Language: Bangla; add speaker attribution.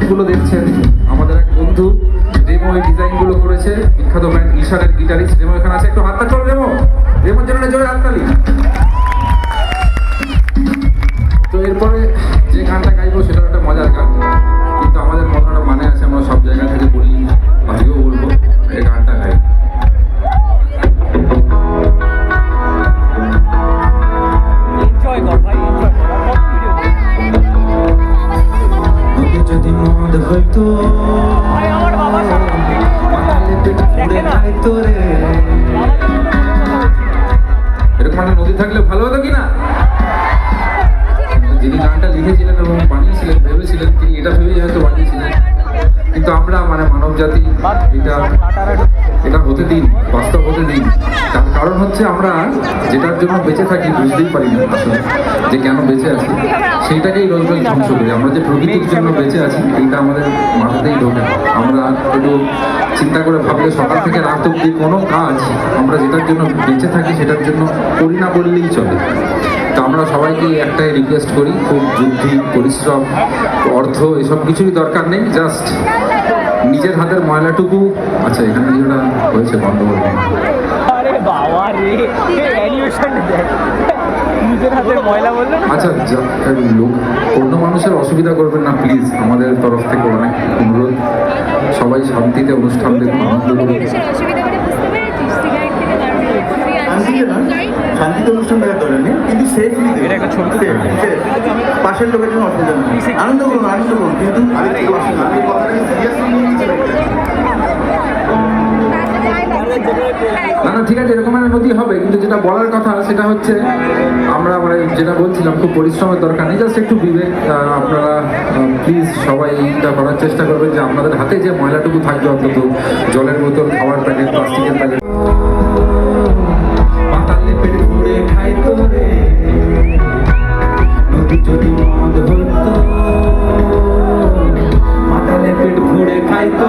Speaker 1: শুটগুলো দেখছেন, আমাদের এক বন্ধু রেমো এই ডিজাইনগুলো করেছে, বিখ্যাত ব্র্যান্ড
Speaker 2: ঈশানের গিটারিস্ট রেমো এখানে আছে, একটু হাতটা চল রেমো রেমোর জন্য জোরে হাততালি। তো এরপরে যে গানটা গাইবো সেটা একটা মজার গান। কিন্তু আমাদের মনে মানে আছে, আমরা সব জায়গা থেকে বলি আজকেও বলব। এরকম থাকলে ভালো হতো কি না কিন্তু যিনি গানটা লিখেছিলেন এবং বানিয়েছিলেন, ভেবেছিলেন তিনি এটা ভেবেই হয়তো বানিয়েছিলেন। কিন্তু আমরা মানে মানব জাতি এটা এটা হতে দিন, বাস্তব হতে দিন। তার কারণ হচ্ছে আমরা যেটার জন্য বেঁচে থাকি বুঝতেই পারি না আসলে, যে কেন বেঁচে আছি। সেইটাকেই রোজ ধ্বংস করি। আমরা যে প্রকৃতির জন্য বেঁচে আছি, এইটা আমাদের মাথাতেই ঢোকে আমরা একটু চিন্তা করে ভাবলে সকাল থেকে রাত অব্দি কোনো কাজ আমরা যেটার জন্য বেঁচে থাকি, সেটার জন্য করি না বললেই চলে। তো আমরা সবাইকে একটাই রিকোয়েস্ট করি, খুব বুদ্ধি, পরিশ্রম, অর্থ, এসব কিছুই দরকার নেই জাস্ট নিজের হাতের ময়লাটুকু? আচ্ছা এখানে যেটা হয়েছে গন্ডগোল।
Speaker 3: আরে বাবা রে অ্যানিমেশন দেখ। নিজের হাতের ময়লা বলল
Speaker 2: আচ্ছা লোক অন্য মানুষের অসুবিধা করবেন না প্লিজ আমাদের তরফ থেকে অনেক অনুরোধ। সবাই শান্তিতে অনুষ্ঠান দেখুন আনন্দ করুন।
Speaker 1: শান্তিতে অনুষ্ঠান দেখার দরকার নেই কিন্তু সেফলি পাশের লোকের জন্য অসুবিধা নেই। আনন্দ করুন আনন্দ করুন কিন্তু
Speaker 2: না না ঠিক আছে এরকম একটা নদী হবে কিন্তু যেটা বলার কথা সেটা হচ্ছে আমরা মানে যেটা বলছিলাম খুব পরিশ্রমের দরকার নেই। জাস্ট একটু বিবেক আপনারা প্লিজ সবাই এইটা করার চেষ্টা করবেন যে আপনাদের হাতে যে ময়লাটুকু থাকবে অন্তত জলের বোতল খাবার প্যাকেট প্লাস্টিকের প্যাকেট
Speaker 1: পুড়ে খাইতো রে নদী যদি মদ হইতো মাতালে পেট পুড়ে খাইতো।